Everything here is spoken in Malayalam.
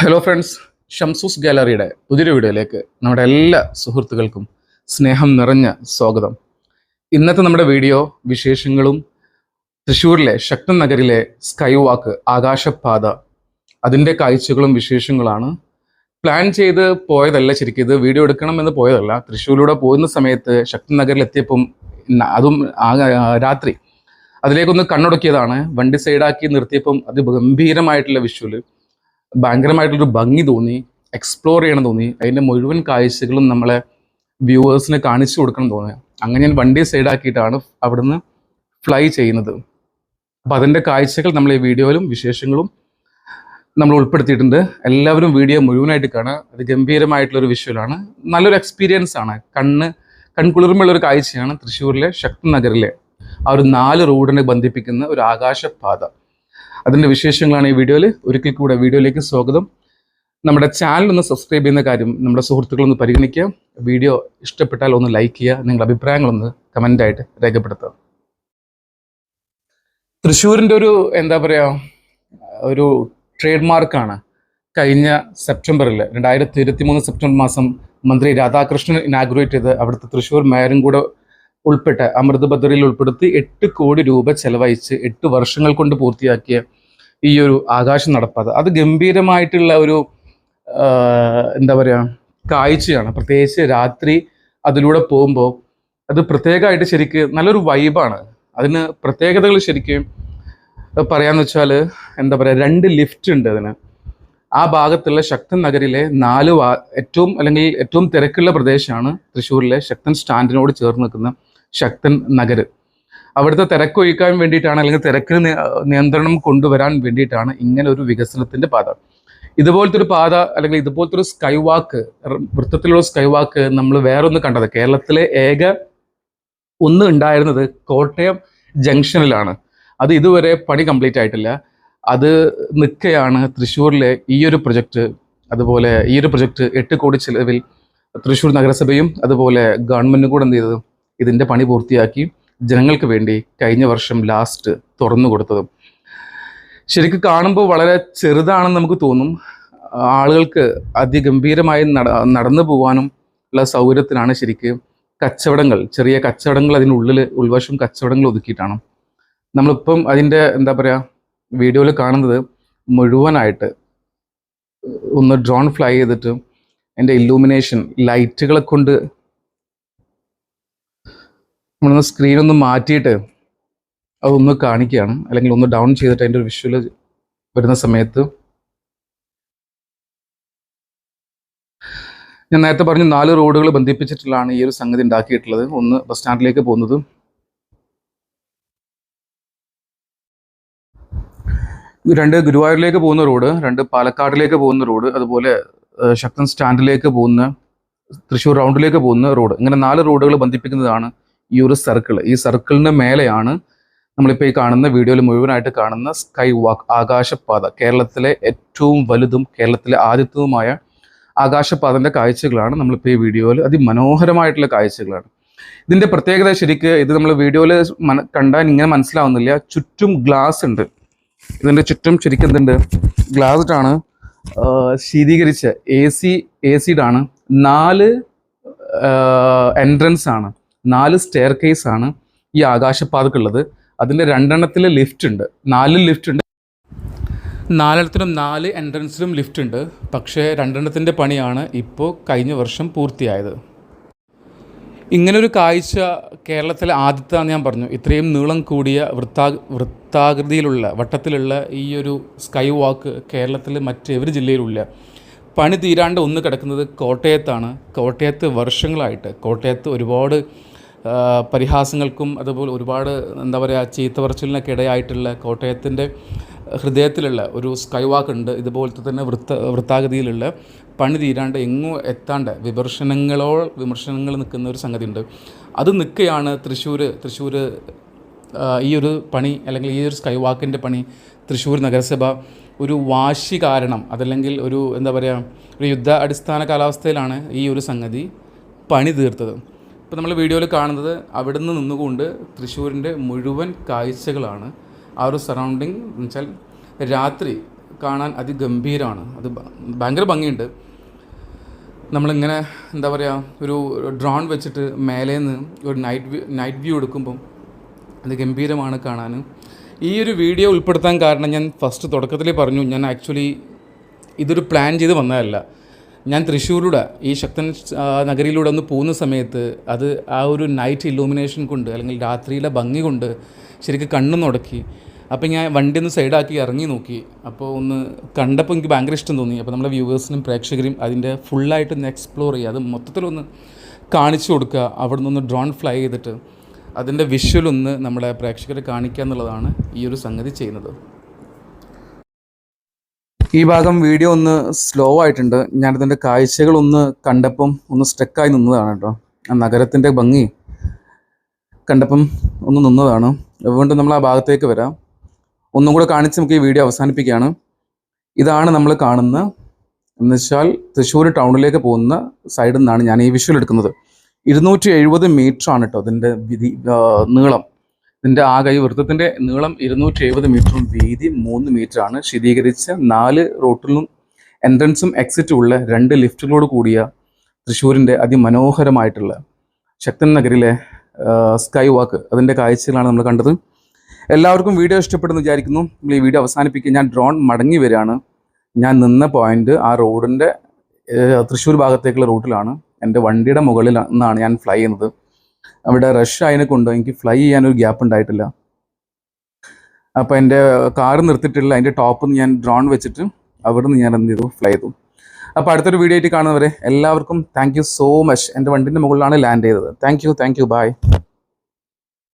ഹലോ ഫ്രണ്ട്സ് ഷംസൂസ് ഗാലറിയുടെ പുതിയൊരു വീഡിയോയിലേക്ക് നമ്മുടെ എല്ലാ സുഹൃത്തുക്കൾക്കും സ്നേഹം നിറഞ്ഞ സ്വാഗതം. ഇന്നത്തെ നമ്മുടെ വീഡിയോ വിശേഷങ്ങളും തൃശ്ശൂരിലെ ശക്തൻ നഗറിലെ സ്കൈ വാക്ക് ആകാശപാത അതിന്റെ കാഴ്ചകളും വിശേഷങ്ങളാണ്. പ്ലാൻ ചെയ്ത് പോയതല്ല ശരിക്കും ഇത് വീഡിയോ എടുക്കണം എന്ന് പോയതല്ല. തൃശ്ശൂരിലൂടെ പോകുന്ന സമയത്ത് ശക്തൻ നഗറിൽ എത്തിയപ്പം അതും രാത്രി അതിലേക്കൊന്ന് കണ്ണുടക്കിയതാണ്. വണ്ടി സൈഡാക്കി നിർത്തിയപ്പം അത് ഗംഭീരമായിട്ടുള്ള വിഷ്വൽ ഭയങ്കരമായിട്ടുള്ളൊരു ഭംഗി തോന്നി എക്സ്പ്ലോർ ചെയ്യണം തോന്നി. അതിന്റെ മുഴുവൻ കാഴ്ചകളും നമ്മളെ വ്യൂവേഴ്സിന് കാണിച്ചു കൊടുക്കണം തോന്നി. അങ്ങനെ ഞാൻ വണ്ടി സൈഡാക്കിയിട്ടാണ് അവിടുന്ന് ഫ്ലൈ ചെയ്യുന്നത്. അപ്പം അതിന്റെ കാഴ്ചകൾ നമ്മൾ ഈ വീഡിയോയിലും വിശേഷങ്ങളും നമ്മൾ ഉൾപ്പെടുത്തിയിട്ടുണ്ട്. എല്ലാവരും വീഡിയോ മുഴുവനായിട്ട് കാണുക. അത് ഗംഭീരമായിട്ടുള്ളൊരു വിഷ്വലാണ് നല്ലൊരു എക്സ്പീരിയൻസ് ആണ്. കണ്ണ് കൺകുളിർമയുള്ളൊരു കാഴ്ചയാണ് തൃശ്ശൂരിലെ ശക്തി നഗറിലെ ആ ഒരു നാല് റോഡിനെ ബന്ധിപ്പിക്കുന്ന ഒരു ആകാശപാത. അതിന്റെ വിശേഷങ്ങളാണ് ഈ വീഡിയോയിൽ ഒരിക്കൽ കൂടെ വീഡിയോയിലേക്ക് സ്വാഗതം. നമ്മുടെ ചാനൽ ഒന്ന് സബ്സ്ക്രൈബ് ചെയ്യുന്ന കാര്യം നമ്മുടെ സുഹൃത്തുക്കളൊന്ന് പരിഗണിക്കുക. വീഡിയോ ഇഷ്ടപ്പെട്ടാൽ ഒന്ന് ലൈക്ക് ചെയ്യുക. നിങ്ങളുടെ അഭിപ്രായങ്ങളൊന്ന് കമന്റായിട്ട് രേഖപ്പെടുത്തുക. തൃശ്ശൂരിന്റെ ഒരു എന്താ പറയുക ഒരു ട്രേഡ് മാർക്കാണ് കഴിഞ്ഞ സെപ്റ്റംബറിൽ രണ്ടായിരത്തി ഇരുപത്തി മൂന്ന് സെപ്റ്റംബർ മാസം മന്ത്രി രാധാകൃഷ്ണൻ ഇനാഗ്രേറ്റ് ചെയ്ത് അവിടുത്തെ തൃശ്ശൂർ മേയറും കൂടെ ഉൾപ്പെട്ട അമൃത് ബദറിൽ ഉൾപ്പെടുത്തി എട്ട് കോടി രൂപ ചെലവഴിച്ച് എട്ട് വർഷങ്ങൾ കൊണ്ട് പൂർത്തിയാക്കിയ ഈ ഒരു ആകാശം നടപ്പാത. അത് ഗംഭീരമായിട്ടുള്ള ഒരു എന്താ പറയുക കാഴ്ചയാണ്. പ്രത്യേകിച്ച് രാത്രി അതിലൂടെ പോകുമ്പോൾ അത് പ്രത്യേകമായിട്ട് ശരിക്ക് നല്ലൊരു വൈബാണ് അതിന് പ്രത്യേകതകൾ ശരിക്കും പറയാന്ന് വെച്ചാൽ എന്താ പറയുക രണ്ട് ലിഫ്റ്റ് ഉണ്ട് അതിന്. ആ ഭാഗത്തുള്ള ശക്തൻ നഗരിലെ നാല് ഏറ്റവും അല്ലെങ്കിൽ ഏറ്റവും തിരക്കുള്ള പ്രദേശമാണ് തൃശ്ശൂരിലെ ശക്തൻ സ്റ്റാൻഡിനോട് ചേർന്ന് നിൽക്കുന്ന ശക്തൻ നഗർ. അവിടുത്തെ തിരക്കൊഴിക്കാൻ വേണ്ടിയിട്ടാണ് അല്ലെങ്കിൽ തിരക്കിന് നിയന്ത്രണം കൊണ്ടുവരാൻ വേണ്ടിയിട്ടാണ് ഇങ്ങനെ ഒരു വികസനത്തിന്റെ പാത. ഇതുപോലത്തെ ഒരു പാത അല്ലെങ്കിൽ ഇതുപോലത്തെ ഒരു സ്കൈ വാക്ക് വൃത്തത്തിലുള്ള സ്കൈ വാക്ക് നമ്മൾ വേറൊന്ന് കണ്ടത്. കേരളത്തിലെ ഏക ഒന്ന് ഉണ്ടായിരുന്നത് കോട്ടയം ജംഗ്ഷനിലാണ്. അത് ഇതുവരെ പണി കംപ്ലീറ്റ് ആയിട്ടില്ല. അത് നിൽക്കുകയാണ് തൃശ്ശൂരിലെ ഈ ഒരു പ്രൊജക്റ്റ് അതുപോലെ ഈ ഒരു പ്രൊജക്റ്റ് എട്ട് കോടി ചിലവിൽ തൃശ്ശൂർ നഗരസഭയും അതുപോലെ ഗവൺമെന്റും കൂടെ എന്ത് ചെയ്തത്? ഇതിന്റെ പണി പൂർത്തിയാക്കി ജനങ്ങൾക്ക് വേണ്ടി കഴിഞ്ഞ വർഷം ലാസ്റ്റ് തുറന്നു കൊടുത്തതും. ശരിക്കും കാണുമ്പോൾ വളരെ ചെറുതാണെന്ന് നമുക്ക് തോന്നും. ആളുകൾക്ക് അതിഗംഭീരമായി നട നടന്നു പോകാനും ഉള്ള സൗകര്യത്തിനാണ് ശരിക്കും കച്ചവടങ്ങൾ ചെറിയ കച്ചവടങ്ങൾ അതിനുള്ളിൽ ഉൾവശം കച്ചവടങ്ങൾ ഒതുക്കിയിട്ടാണ്. നമ്മളിപ്പം അതിന്റെ എന്താ പറയുക വീഡിയോയിൽ കാണുന്നത് മുഴുവനായിട്ട് ഒന്ന് ഡ്രോൺ ഫ്ലൈ ചെയ്തിട്ട് അതിന്റെ ഇല്ലൂമിനേഷൻ ലൈറ്റുകളെ കൊണ്ട് നമ്മളൊന്ന് സ്ക്രീൻ ഒന്ന് മാറ്റിയിട്ട് അതൊന്ന് കാണിക്കുകയാണ്. അല്ലെങ്കിൽ ഒന്ന് ഡൗൺ ചെയ്തിട്ട് അതിന്റെ ഒരു വിഷ്വൽ വരുന്ന സമയത്ത്. ഞാൻ നേരത്തെ പറഞ്ഞു നാല് റോഡുകൾ ബന്ധിപ്പിച്ചിട്ടുള്ളതാണ് ഈ ഒരു സംഗതി ഉണ്ടാക്കിയിട്ടുള്ളത്. ഒന്ന് ബസ് സ്റ്റാൻഡിലേക്ക് പോകുന്നത്. രണ്ട് ഗുരുവായൂരിലേക്ക് പോകുന്ന റോഡ് രണ്ട് പാലക്കാടിലേക്ക് പോകുന്ന റോഡ് അതുപോലെ ശക്തൻ സ്റ്റാൻഡിലേക്ക് പോകുന്ന തൃശ്ശൂർ റൗണ്ടിലേക്ക് പോകുന്ന റോഡ് ഇങ്ങനെ നാല് റോഡുകൾ ബന്ധിപ്പിക്കുന്നതാണ് ഈ ഒരു സർക്കിൾ ഈ സർക്കിളിന് മേലെയാണ് നമ്മളിപ്പോൾ ഈ കാണുന്ന വീഡിയോയിൽ മുഴുവനായിട്ട് കാണുന്ന സ്കൈ വാക്ക് ആകാശപാത കേരളത്തിലെ ഏറ്റവും വലുതും കേരളത്തിലെ ആദ്യത്തതുമായ ആകാശപാതന്റെ കാഴ്ചകളാണ് നമ്മളിപ്പോൾ ഈ വീഡിയോയിൽ അതിമനോഹരമായിട്ടുള്ള കാഴ്ചകളാണ്. ഇതിന്റെ പ്രത്യേകത ശരിക്ക് ഇത് നമ്മൾ വീഡിയോയിൽ കണ്ടാൽ ഇങ്ങനെ മനസ്സിലാവുന്നില്ല. ചുറ്റും ഗ്ലാസ് ഉണ്ട്. ഇതിന്റെ ചുറ്റും ശരിക്കും എന്തുണ്ട്? ആ, ശീതീകരിച്ച എ സി എ സിഡാണ് ആണ് നാല് എൻട്രൻസ് ആണ്. നാല് സ്റ്റെയർ കേസ് ആണ് ഈ ആകാശപാതക്കുള്ളത് അതിന്റെ രണ്ടെണ്ണത്തിൽ ലിഫ്റ്റ് ഉണ്ട്. നാല് ലിഫ്റ്റ് ഉണ്ട്. നാലെണ്ണത്തിനും നാല് എൻട്രൻസിലും ലിഫ്റ്റ് ഉണ്ട്. പക്ഷേ രണ്ടെണ്ണത്തിന്റെ പണിയാണ് ഇപ്പോൾ കഴിഞ്ഞ വർഷം പൂർത്തിയായത്. ഇങ്ങനൊരു കാഴ്ച കേരളത്തിലെ ആദ്യത്തെന്ന് ഞാൻ പറഞ്ഞു. ഇത്രയും നീളം കൂടിയ വൃത്താ വൃത്താകൃതിയിലുള്ള വട്ടത്തിലുള്ള ഈ ഒരു സ്കൈ വാക്ക് കേരളത്തിൽ മറ്റൊരു ജില്ലയിലുമില്ല. പണി തീരാണ്ട് ഒന്ന് കിടക്കുന്നത് കോട്ടയത്താണ്. കോട്ടയത്ത് വർഷങ്ങളായിട്ട് കോട്ടയത്ത് ഒരുപാട് പരിഹാസങ്ങൾക്കും അതുപോലെ ഒരുപാട് എന്താ പറയുക ചീത്ത പറച്ചിലിനൊക്കെ ഇടയായിട്ടുള്ള കോട്ടയത്തിന്റെ ഹൃദയത്തിലുള്ള ഒരു സ്കൈ വാക്ക് ഉണ്ട്. ഇതുപോലത്തെ തന്നെ വൃത്ത വൃത്താഗതിയിലുള്ള പണി തീരാണ്ട് എങ്ങും എത്താണ്ട് വിമർശനങ്ങളോ വിമർശനങ്ങൾ നിൽക്കുന്ന ഒരു സംഗതി ഉണ്ട് അത് നിൽക്കുകയാണ് തൃശ്ശൂർ തൃശ്ശൂർ ഈ ഒരു പണി അല്ലെങ്കിൽ ഈ ഒരു സ്കൈ വാക്കിന്റെ പണി തൃശ്ശൂർ നഗരസഭ ഒരു വാശി കാരണം അതല്ലെങ്കിൽ ഒരു എന്താ പറയുക ഒരു യുദ്ധ അടിസ്ഥാന കാലാവസ്ഥയിലാണ് ഈ ഒരു സംഗതി പണി തീർത്തത്. ഇപ്പോൾ നമ്മൾ വീഡിയോയിൽ കാണുന്നത് അവിടെ നിന്ന് നിന്നുകൊണ്ട് തൃശ്ശൂരിന്റെ മുഴുവൻ കാഴ്ചകളാണ്. ആ ഒരു സറൗണ്ടിങ് എന്ന് വെച്ചാൽ രാത്രി കാണാൻ അതിഗംഭീരമാണ് അത് ഭയങ്കര ഭംഗിയുണ്ട്. നമ്മളിങ്ങനെ എന്താ പറയുക ഒരു ഡ്രോൺ വെച്ചിട്ട് മേലേ നിന്ന് ഒരു നൈറ്റ് വ്യൂ നൈറ്റ് വ്യൂ എടുക്കുമ്പം അത് ഗംഭീരമാണ് കാണാൻ. ഈ ഒരു വീഡിയോ ഉൾപ്പെടുത്താൻ കാരണം ഞാൻ ഫസ്റ്റ് തുടക്കത്തിൽ പറഞ്ഞു ഞാൻ ആക്ച്വലി ഇതൊരു പ്ലാൻ ചെയ്ത് വന്നതല്ല. ഞാൻ തൃശ്ശൂരിലൂടെ ഈ ശക്തൻ നഗരിയിലൂടെ ഒന്ന് പോകുന്ന സമയത്ത് അത് ആ ഒരു നൈറ്റ് ഇലൂമിനേഷൻ കൊണ്ട് അല്ലെങ്കിൽ രാത്രിയിലെ ഭംഗി കൊണ്ട് ശരിക്കും കണ്ണു നുടക്കി അപ്പോൾ ഞാൻ വണ്ടി ഒന്ന് സൈഡാക്കി ഇറങ്ങി നോക്കി. അപ്പോൾ ഒന്ന് കണ്ടപ്പോൾ എനിക്ക് ഭയങ്കര ഇഷ്ടം തോന്നി. അപ്പോൾ നമ്മുടെ വ്യൂവേഴ്സിനും പ്രേക്ഷകരും അതിന്റെ ഫുള്ളായിട്ട് ഒന്ന് എക്സ്പ്ലോർ ചെയ്യുക. അത് മൊത്തത്തിലൊന്ന് കാണിച്ചു കൊടുക്കുക. അവിടെ നിന്ന് ഡ്രോൺ ഫ്ലൈ ചെയ്തിട്ട് അതിന്റെ വിഷ്വലൊന്ന് നമ്മളെ പ്രേക്ഷകരെ കാണിക്കുക എന്നുള്ളതാണ് ഈ ഒരു സംഗതി ചെയ്യുന്നത്. ഈ ഭാഗം വീഡിയോ ഒന്ന് സ്ലോ ആയിട്ടുണ്ട്. ഞാനതിന്റെ കാഴ്ചകളൊന്ന് കണ്ടപ്പം ഒന്ന് സ്റ്റക്കായി നിന്നതാണ് കേട്ടോ. ആ നഗരത്തിന്റെ ഭംഗി കണ്ടപ്പം ഒന്ന് നിന്നതാണ്. അതുകൊണ്ട് നമ്മൾ ആ ഭാഗത്തേക്ക് വരാം. ഒന്നും കൂടെ കാണിച്ച് നമുക്ക് ഈ വീഡിയോ അവസാനിപ്പിക്കുകയാണ്. ഇതാണ് നമ്മൾ കാണുന്ന എന്നുവെച്ചാൽ തൃശ്ശൂർ ടൗണിലേക്ക് പോകുന്ന സൈഡിൽ നിന്നാണ് ഞാൻ ഈ വിഷ്വൽ എടുക്കുന്നത്. ഇരുന്നൂറ്റി എഴുപത് മീറ്റർ ആണ് കേട്ടോ അതിന്റെ നീളം. ഇതിന്റെ ആകെ ഈ വൃത്തത്തിന്റെ നീളം ഇരുന്നൂറ്റി എഴുപത് മീറ്ററും വീതി മൂന്ന് മീറ്ററാണ് ശീതീകരിച്ച നാല് റോട്ടിലും എൻട്രൻസും എക്സിറ്റും ഉള്ള രണ്ട് ലിഫ്റ്റുകളോട് കൂടിയ തൃശ്ശൂരിന്റെ അതിമനോഹരമായിട്ടുള്ള ശക്തൻ നഗരിലെ സ്കൈ വാക്ക് അതിന്റെ കാഴ്ചകളാണ് നമ്മൾ കണ്ടത്. എല്ലാവർക്കും വീഡിയോ ഇഷ്ടപ്പെടുന്നു വിചാരിക്കുന്നു. നമ്മൾ ഈ വീഡിയോ അവസാനിപ്പിക്കുക ഞാൻ ഡ്രോൺ മടങ്ങി വരികയാണ്. ഞാൻ നിന്ന പോയിന്റ് ആ റോഡിന്റെ തൃശ്ശൂർ ഭാഗത്തേക്കുള്ള റൂട്ടിലാണ് എന്റെ വണ്ടിയുടെ മുകളിൽ നിന്നാണ് ഞാൻ ഫ്ലൈ ചെയ്യുന്നത്. അവിടെ റഷ് ആയതിനെ കൊണ്ട് എനിക്ക് ഫ്ലൈ ചെയ്യാൻ ഒരു ഗ്യാപ്പ് ഉണ്ടായിട്ടില്ല. അപ്പോൾ എന്റെ കാർ നിർത്തിയിട്ടില്ല. അതിന്റെ ടോപ്പ് ഞാൻ ഡ്രോൺ വെച്ചിട്ട് അവിടെ നിന്ന് ഞാൻ എന്ത് ചെയ്തു? ഫ്ലൈ ചെയ്തു. അപ്പോൾ അടുത്തൊരു വീഡിയോ ആയിട്ട് കാണുന്നവരെ എല്ലാവർക്കും താങ്ക് സോ മച്ച് എന്റെ വണ്ടിന്റെ മുകളിലാണ് ലാൻഡ് ചെയ്തത്. Thank you thank you bye